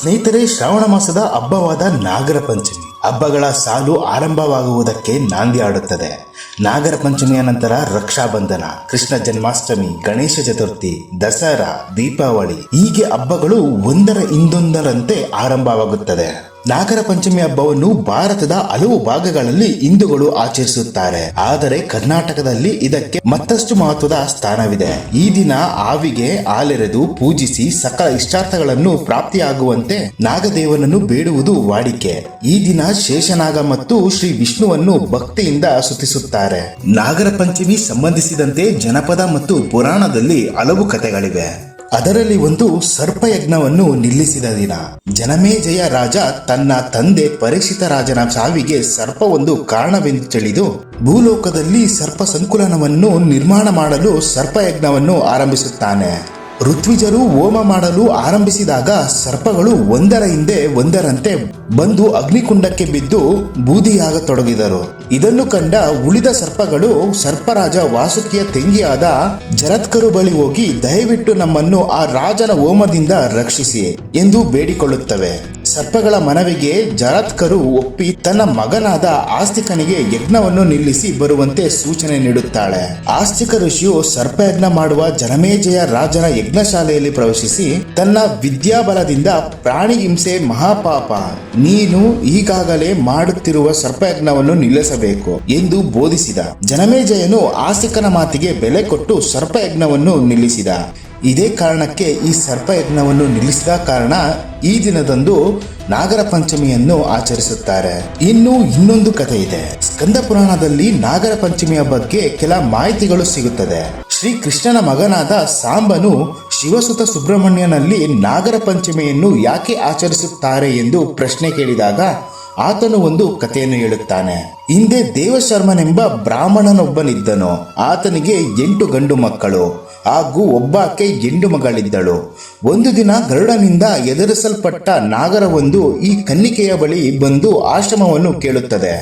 ಸ್ನೇಹಿತರೆ, ಶ್ರಾವಣ ಮಾಸದ ಹಬ್ಬವಾದ ನಾಗರ ಪಂಚಮಿ. ಹಬ್ಬಗಳ ಸಾಲು ಆರಂಭವಾಗುವುದಕ್ಕೆ ನಾಂದಿ ಆಡುತ್ತದೆ ನಾಗರ ಪಂಚಮಿಯ ನಂತರ ರಕ್ಷಾಬಂಧನ, ಕೃಷ್ಣ ಜನ್ಮಾಷ್ಟಮಿ, ಗಣೇಶ ಚತುರ್ಥಿ, ದಸರಾ, ದೀಪಾವಳಿ ಹೀಗೆ ಹಬ್ಬಗಳು ಒಂದರ ಹಿಂದೊಂದರಂತೆ ಆರಂಭವಾಗುತ್ತದೆ. ನಾಗರ ಪಂಚಮಿ ಹಬ್ಬವನ್ನು ಭಾರತದ ಹಲವು ಭಾಗಗಳಲ್ಲಿ ಹಿಂದೂಗಳು ಆಚರಿಸುತ್ತಾರೆ. ಆದರೆ ಕರ್ನಾಟಕದಲ್ಲಿ ಇದಕ್ಕೆ ಮತ್ತಷ್ಟು ಮಹತ್ವದ ಸ್ಥಾನವಿದೆ. ಈ ದಿನ ಆವಿಗೆ ಹಾಲೆರೆದು ಪೂಜಿಸಿ ಸಕಲ ಇಷ್ಟಾರ್ಥಗಳನ್ನು ಪ್ರಾಪ್ತಿಯಾಗುವಂತೆ ನಾಗದೇವನನ್ನು ಬೇಡುವುದು ವಾಡಿಕೆ. ಈ ದಿನ ಶೇಷನಾಗ ಮತ್ತು ಶ್ರೀ ವಿಷ್ಣುವನ್ನು ಭಕ್ತಿಯಿಂದ ಸ್ತುತಿಸುತ್ತಾರೆ. ನಾಗರ ಪಂಚಮಿ ಸಂಬಂಧಿಸಿದಂತೆ ಜನಪದ ಮತ್ತು ಪುರಾಣದಲ್ಲಿ ಹಲವು ಕಥೆಗಳಿವೆ. ಅದರಲ್ಲಿ ಒಂದು ಸರ್ಪಯಜ್ಞವನ್ನು ನಿಲ್ಲಿಸಿದ ದಿನ. ಜನಮೇಜಯ ರಾಜ ತನ್ನ ತಂದೆ ಪರೀಕ್ಷಿತ ರಾಜನ ಸಾವಿಗೆ ಸರ್ಪವೊಂದು ಕಾರಣವೆಂದು ತಿಳಿದು ಭೂಲೋಕದಲ್ಲಿ ಸರ್ಪ ಸಂಕುಲನವನ್ನು ನಿರ್ಮಾಣ ಮಾಡಲು ಸರ್ಪಯಜ್ಞವನ್ನು ಆರಂಭಿಸುತ್ತಾನೆ. ಋತ್ವಿಜರು ಹೋಮ ಮಾಡಲು ಆರಂಭಿಸಿದಾಗ ಸರ್ಪಗಳು ಒಂದರ ಹಿಂದೆ ಒಂದರಂತೆ ಬಂದು ಅಗ್ನಿಕುಂಡಕ್ಕೆ ಬಿದ್ದು ಬೂದಿಯಾಗತೊಡಗಿದರು. ಇದನ್ನು ಕಂಡ ಉಳಿದ ಸರ್ಪಗಳು ಸರ್ಪರಾಜ ವಾಸುಕಿಯ ತಂಗಿಯಾದ ಜರತ್ಕರು ಬಳಿ ಹೋಗಿ ದಯವಿಟ್ಟು ನಮ್ಮನ್ನು ಆ ರಾಜನ ಹೋಮದಿಂದ ರಕ್ಷಿಸಿ ಎಂದು ಬೇಡಿಕೊಳ್ಳುತ್ತವೆ. ಸರ್ಪಗಳ ಮನವಿಗೆ ಜರತ್ಕರು ಒಪ್ಪಿ ತನ್ನ ಮಗನಾದ ಆಸ್ತಿಕನಿಗೆ ಯಜ್ಞವನ್ನು ನಿಲ್ಲಿಸಿ ಬರುವಂತೆ ಸೂಚನೆ ನೀಡುತ್ತಾಳೆ. ಆಸ್ತಿಕ ಋಷಿಯು ಸರ್ಪಯಜ್ಞ ಮಾಡುವ ಜನಮೇಜಯ ರಾಜನ ಯಜ್ಞಶಾಲೆಯಲ್ಲಿ ಪ್ರವೇಶಿಸಿ ತನ್ನ ವಿದ್ಯಾಬಲದಿಂದ ಪ್ರಾಣಿ ಹಿಂಸೆ ಮಹಾಪಾಪ, ನೀನು ಈಗಾಗಲೇ ಮಾಡುತ್ತಿರುವ ಸರ್ಪಯಜ್ಞವನ್ನು ನಿಲ್ಲಿಸಬೇಕು ಎಂದು ಬೋಧಿಸಿದ. ಜನಮೇಜಯನು ಆಸ್ತಿಕನ ಮಾತಿಗೆ ಬೆಲೆ ಕೊಟ್ಟು ಸರ್ಪಯಜ್ಞವನ್ನು ನಿಲ್ಲಿಸಿದ. ಇದೇ ಕಾರಣಕ್ಕೆ ಈ ಸರ್ಪಯಜ್ಞವನ್ನು ನಿಲ್ಲಿಸಿದ ಕಾರಣ ಈ ದಿನದಂದು ನಾಗರ ಪಂಚಮಿಯನ್ನು ಆಚರಿಸುತ್ತಾರೆ. ಇನ್ನು ಇನ್ನೊಂದು ಕಥೆ ಇದೆ. ಸ್ಕಂದ ಪುರಾಣದಲ್ಲಿ ನಾಗರ ಪಂಚಮಿಯ ಬಗ್ಗೆ ಕೆಲ ಮಾಹಿತಿಗಳು ಸಿಗುತ್ತದೆ. ಶ್ರೀ ಕೃಷ್ಣನ ಮಗನಾದ ಸಾಂಬನು ಶಿವಸುತ ಸುಬ್ರಹ್ಮಣ್ಯನಲ್ಲಿ ನಾಗರ ಪಂಚಮಿಯನ್ನು ಯಾಕೆ ಆಚರಿಸುತ್ತಾರೆ ಎಂದು ಪ್ರಶ್ನೆ ಕೇಳಿದಾಗ ಆತನು ಒಂದು ಕಥೆಯನ್ನು ಹೇಳುತ್ತಾನೆ. ಹಿಂದೆ ದೇವಶರ್ಮನೆಂಬ ಬ್ರಾಹ್ಮಣನೊಬ್ಬನಿದ್ದನು. ಆತನಿಗೆ ಎಂಟು ಗಂಡು ಮಕ್ಕಳು. ಹಾಗೂ ಒಬ್ಬಾಕೆ ಹೆಣ್ಣು ಮಗಳಿದ್ದಳು. ಒಂದು ದಿನ ಗರುಡನಿಂದ ಎದುರಿಸಲ್ಪಟ್ಟ ನಾಗರವೊಂದು ಈ ಕನ್ನಿಕೆಯ ಬಳಿ ಬಂದು ಆಶ್ರಮವನ್ನು ಕೇಳುತ್ತದೆ.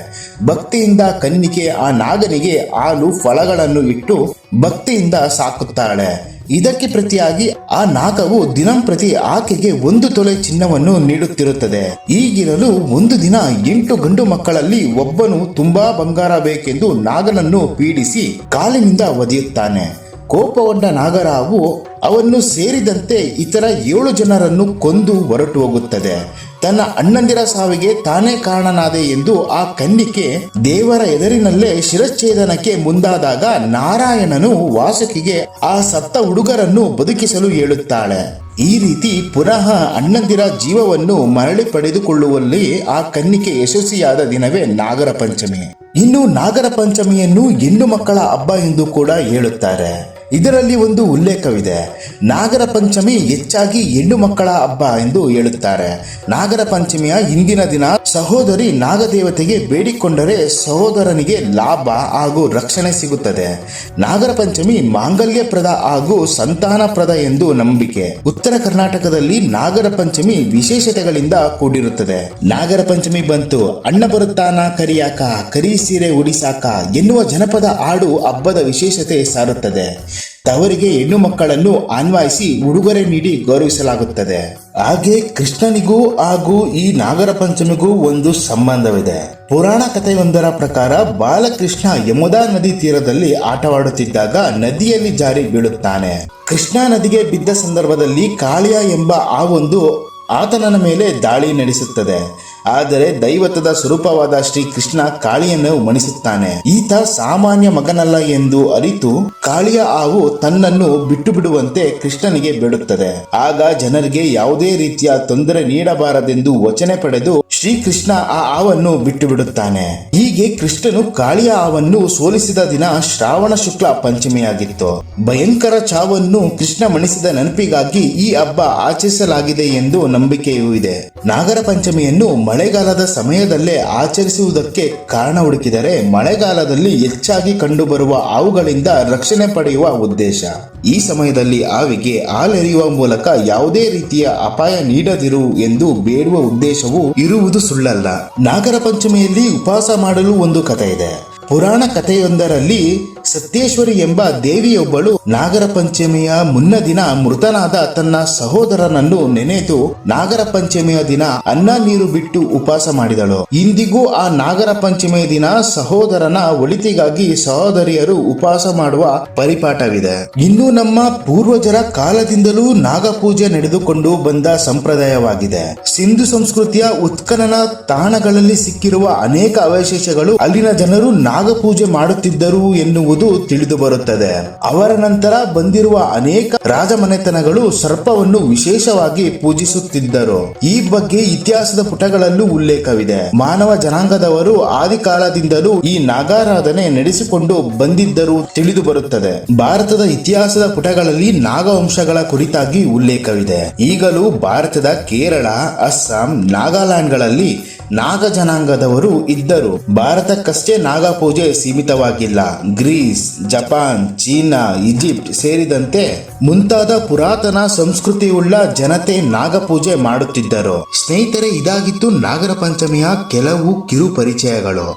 ಭಕ್ತಿಯಿಂದ ಕನ್ನಿಕೆ ಆ ನಾಗನಿಗೆ ಹಾಲು ಫಲಗಳನ್ನು ಇಟ್ಟು ಭಕ್ತಿಯಿಂದ ಸಾಕುತ್ತಾಳೆ. ಇದಕ್ಕೆ ಪ್ರತಿಯಾಗಿ ಆ ನಾಗವು ದಿನಂಪ್ರತಿ ಆಕೆಗೆ ಒಂದು ತೊಲೆ ಚಿನ್ನವನ್ನು ನೀಡುತ್ತಿರುತ್ತದೆ. ಈಗಿರಲು ಒಂದು ದಿನ ಎಂಟು ಗಂಡು ಮಕ್ಕಳಲ್ಲಿ ಒಬ್ಬನು ತುಂಬಾ ಬಂಗಾರ ಬೇಕೆಂದು ನಾಗನನ್ನು ಪೀಡಿಸಿ ಕಾಲಿನಿಂದ ಒದೆಯುತ್ತಾನೆ. ಕೋಪಗೊಂಡ ನಾಗರಾವು ಅವನ್ನು ಸೇರಿದಂತೆ ಇತರ ಏಳು ಜನರನ್ನು ಕೊಂದು ಹೊರಟು ಹೋಗುತ್ತದೆ. ತನ್ನ ಅಣ್ಣಂದಿರ ಸಾವಿಗೆ ತಾನೇ ಕಾರಣನಾದೆ ಎಂದು ಆ ಕನ್ನಿಕೆ ದೇವರ ಎದುರಿನಲ್ಲೇ ಶಿರಚ್ಛೇದನಕ್ಕೆ ಮುಂದಾದಾಗ ನಾರಾಯಣನು ವಾಸುಕಿಗೆ ಆ ಸತ್ತ ಹುಡುಗರನ್ನು ಬದುಕಿಸಲು ಹೇಳುತ್ತಾಳೆ. ಈ ರೀತಿ ಪುನಃ ಅಣ್ಣಂದಿರ ಜೀವವನ್ನು ಮರಳಿ ಪಡೆದುಕೊಳ್ಳುವಲ್ಲಿ ಆ ಕನ್ನಿಕೆ ಯಶಸ್ವಿಯಾದ ದಿನವೇ ನಾಗರ ಪಂಚಮಿ. ಇನ್ನು ನಾಗರ ಪಂಚಮಿಯನ್ನು ಹೆಣ್ಣು ಮಕ್ಕಳ ಹಬ್ಬ ಎಂದು ಕೂಡ ಹೇಳುತ್ತಾರೆ. ಇದರಲ್ಲಿ ಒಂದು ಉಲ್ಲೇಖವಿದೆ. ನಾಗರ ಪಂಚಮಿ ಹೆಚ್ಚಾಗಿ ಹೆಣ್ಣು ಮಕ್ಕಳ ಹಬ್ಬ ಎಂದು ಹೇಳುತ್ತಾರೆ. ನಾಗರ ಪಂಚಮಿಯ ಹಿಂದಿನ ದಿನ ಸಹೋದರಿ ನಾಗದೇವತೆಗೆ ಬೇಡಿಕೊಂಡರೆ ಸಹೋದರನಿಗೆ ಲಾಭ ಹಾಗೂ ರಕ್ಷಣೆ ಸಿಗುತ್ತದೆ. ನಾಗರ ಪಂಚಮಿ ಮಾಂಗಲ್ಯಪ್ರದ ಹಾಗೂ ಸಂತಾನಪ್ರದ ಎಂದು ನಂಬಿಕೆ. ಉತ್ತರ ಕರ್ನಾಟಕದಲ್ಲಿ ನಾಗರ ಪಂಚಮಿ ವಿಶೇಷತೆಗಳಿಂದ ಕೂಡಿರುತ್ತದೆ. ನಾಗರ ಪಂಚಮಿ ಬಂತು ಅಣ್ಣ ಬರುತ್ತಾನ ಕರಿಯಾಕ, ಕರಿ ಸೀರೆ ಉಡಿಸಾಕ ಎನ್ನುವ ಜನಪದ ಹಾಡು ಹಬ್ಬದ ವಿಶೇಷತೆ ಸಾರುತ್ತದೆ. ತವರಿಗೆ ಹೆಣ್ಣು ಮಕ್ಕಳನ್ನು ಅನ್ವಯಿಸಿ ಉಡುಗೊರೆ ನೀಡಿ ಗೌರವಿಸಲಾಗುತ್ತದೆ. ಹಾಗೆ ಕೃಷ್ಣನಿಗೂ ಹಾಗೂ ಈ ನಾಗರ ಪಂಚಮಿಗೂ ಒಂದು ಸಂಬಂಧವಿದೆ. ಪುರಾಣ ಕಥೆಯೊಂದರ ಪ್ರಕಾರ ಬಾಲಕೃಷ್ಣ ಯಮುದಾ ನದಿ ತೀರದಲ್ಲಿ ಆಟವಾಡುತ್ತಿದ್ದಾಗ ನದಿಯಲ್ಲಿ ಜಾರಿ ಬೀಳುತ್ತಾನೆ. ಕೃಷ್ಣ ನದಿಗೆ ಬಿದ್ದ ಸಂದರ್ಭದಲ್ಲಿ ಕಾಳಿಯ ಎಂಬ ಆ ಒಂದು ಆತನನ ಮೇಲೆ ದಾಳಿ ನಡೆಸುತ್ತದೆ. ಆದರೆ ದೈವತದ ಸ್ವರೂಪವಾದ ಶ್ರೀ ಕೃಷ್ಣ ಕಾಳಿಯನ್ನು ಮಣಿಸುತ್ತಾನೆ. ಈತ ಸಾಮಾನ್ಯ ಮಗನಲ್ಲ ಎಂದು ಅರಿತು ಕಾಳಿಯ ಹಾವು ತನ್ನನ್ನು ಬಿಟ್ಟು ಬಿಡುವಂತೆ ಕೃಷ್ಣನಿಗೆ ಬೇಡುತ್ತದೆ. ಆಗ ಜನರಿಗೆ ಯಾವುದೇ ರೀತಿಯ ತೊಂದರೆ ನೀಡಬಾರದೆಂದು ವಚನೆ ಪಡೆದು ಶ್ರೀಕೃಷ್ಣ ಆ ಹಾವನ್ನು ಬಿಟ್ಟು ಬಿಡುತ್ತಾನೆ ಹೀಗೆ ಕೃಷ್ಣನು ಕಾಳಿಯ ಹಾವನ್ನು ಸೋಲಿಸಿದ ದಿನ ಶ್ರಾವಣ ಶುಕ್ಲ ಪಂಚಮಿಯಾಗಿತ್ತು. ಭಯಂಕರ ಚಾವನ್ನು ಕೃಷ್ಣ ಮಣಿಸಿದ ನೆನಪಿಗಾಗಿ ಈ ಹಬ್ಬ ಆಚರಿಸಲಾಗಿದೆ ಎಂದು ನಂಬಿಕೆಯೂ ಇದೆ. ನಾಗರ ಪಂಚಮಿಯನ್ನು ಮಳೆಗಾಲದ ಸಮಯದಲ್ಲೇ ಆಚರಿಸುವುದಕ್ಕೆ ಕಾರಣ ಹುಡುಕಿದರೆ ಮಳೆಗಾಲದಲ್ಲಿ ಹೆಚ್ಚಾಗಿ ಕಂಡುಬರುವ ಹಾವುಗಳಿಂದ ರಕ್ಷಣೆ ಪಡೆಯುವ ಉದ್ದೇಶ. ಈ ಸಮಯದಲ್ಲಿ ಹಾವಿಗೆ ಹಾಲೆರೆಯುವ ಮೂಲಕ ಯಾವುದೇ ರೀತಿಯ ಅಪಾಯ ನೀಡದಿರು ಎಂದು ಬೇಡುವ ಉದ್ದೇಶವು ಇರುವುದು ಸುಳ್ಳಲ್ಲ. ನಾಗರ ಪಂಚಮಿಯಲ್ಲಿ ಉಪವಾಸ ಮಾಡಲು ಒಂದು ಕಥೆ ಇದೆ. ಪುರಾಣ ಕಥೆಯೊಂದರಲ್ಲಿ ಸತ್ಯೇಶ್ವರಿ ಎಂಬ ದೇವಿಯೊಬ್ಬಳು ನಾಗರ ಪಂಚಮಿಯ ಮುನ್ನ ದಿನ ಮೃತನಾದ ತನ್ನ ಸಹೋದರನನ್ನು ನೆನೆದು ನಾಗರ ಪಂಚಮಿಯ ದಿನ ಅನ್ನ ನೀರು ಬಿಟ್ಟು ಉಪವಾಸ ಮಾಡಿದಳು. ಇಂದಿಗೂ ಆ ನಾಗರ ಪಂಚಮಿಯ ದಿನ ಸಹೋದರನ ಒಳಿತಿಗಾಗಿ ಸಹೋದರಿಯರು ಉಪವಾಸ ಮಾಡುವ ಪರಿಪಾಠವಿದೆ. ಇನ್ನು ನಮ್ಮ ಪೂರ್ವಜರ ಕಾಲದಿಂದಲೂ ನಾಗಪೂಜೆ ನಡೆದುಕೊಂಡು ಬಂದ ಸಂಪ್ರದಾಯವಾಗಿದೆ. ಸಿಂಧು ಸಂಸ್ಕೃತಿಯ ಉತ್ಖನನ ತಾಣಗಳಲ್ಲಿ ಸಿಕ್ಕಿರುವ ಅನೇಕ ಅವಶೇಷಗಳು ಅಲ್ಲಿನ ಜನರು ನಾಗಪೂಜೆ ಮಾಡುತ್ತಿದ್ದರು ಎನ್ನುವುದು ತಿಳಿದು ಬರುತ್ತದೆ. ಅವರ ನಂತರ ಬಂದಿರುವ ಅನೇಕ ರಾಜಮನೆತನಗಳು ಸರ್ಪವನ್ನು ವಿಶೇಷವಾಗಿ ಪೂಜಿಸುತ್ತಿದ್ದರು. ಈ ಬಗ್ಗೆ ಇತಿಹಾಸದ ಪುಟಗಳಲ್ಲೂ ಉಲ್ಲೇಖವಿದೆ. ಮಾನವ ಜನಾಂಗದವರು ಆದಿಕಾಲದಿಂದಲೂ ಈ ನಾಗಾರಾಧನೆ ನಡೆಸಿಕೊಂಡು ಬಂದಿದ್ದರು ತಿಳಿದು ಬರುತ್ತದೆ. ಭಾರತದ ಇತಿಹಾಸದ ಪುಟಗಳಲ್ಲಿ ನಾಗವಂಶಗಳ ಕುರಿತಾಗಿ ಉಲ್ಲೇಖವಿದೆ. ಈಗಲೂ ಭಾರತದ ಕೇರಳ, ಅಸ್ಸಾಂ, ನಾಗಾಲ್ಯಾಂಡ್ಗಳಲ್ಲಿ ನಾಗ ಜನಾಂಗದವರು ಇದ್ದರು. ಭಾರತಕ್ಕಷ್ಟೇ ನಾಗಪೂಜೆ ಸೀಮಿತವಾಗಿಲ್ಲ. ಗ್ರೀಸ್, ಜಪಾನ್, ಚೀನಾ, ಈಜಿಪ್ಟ್ ಸೇರಿದಂತೆ ಮುಂತಾದ ಪುರಾತನ ಸಂಸ್ಕೃತಿಯುಳ್ಳ ಜನತೆ ನಾಗಪೂಜೆ ಮಾಡುತ್ತಿದ್ದರು. ಸ್ನೇಹಿತರೆ ಇದಾಗಿತ್ತು ನಾಗರ ಪಂಚಮಿಯ ಕೆಲವು ಕಿರು ಪರಿಚಯಗಳು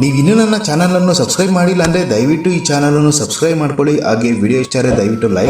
ನೀವು ಇನ್ನೂ ನನ್ನ ಚಾನಲ್ ಅನ್ನು ಸಬ್ಸ್ಕ್ರೈಬ್ ಮಾಡಿಲ್ಲ ಅಂದ್ರೆ ದಯವಿಟ್ಟು ಈ ಚಾನಲ್ ಅನ್ನು ಸಬ್ಸ್ಕ್ರೈಬ್ ಮಾಡ್ಕೊಳ್ಳಿ. ಹಾಗೆ ವಿಡಿಯೋ ಇಷ್ಟ ದಯವಿಟ್ಟು ಲೈಕ್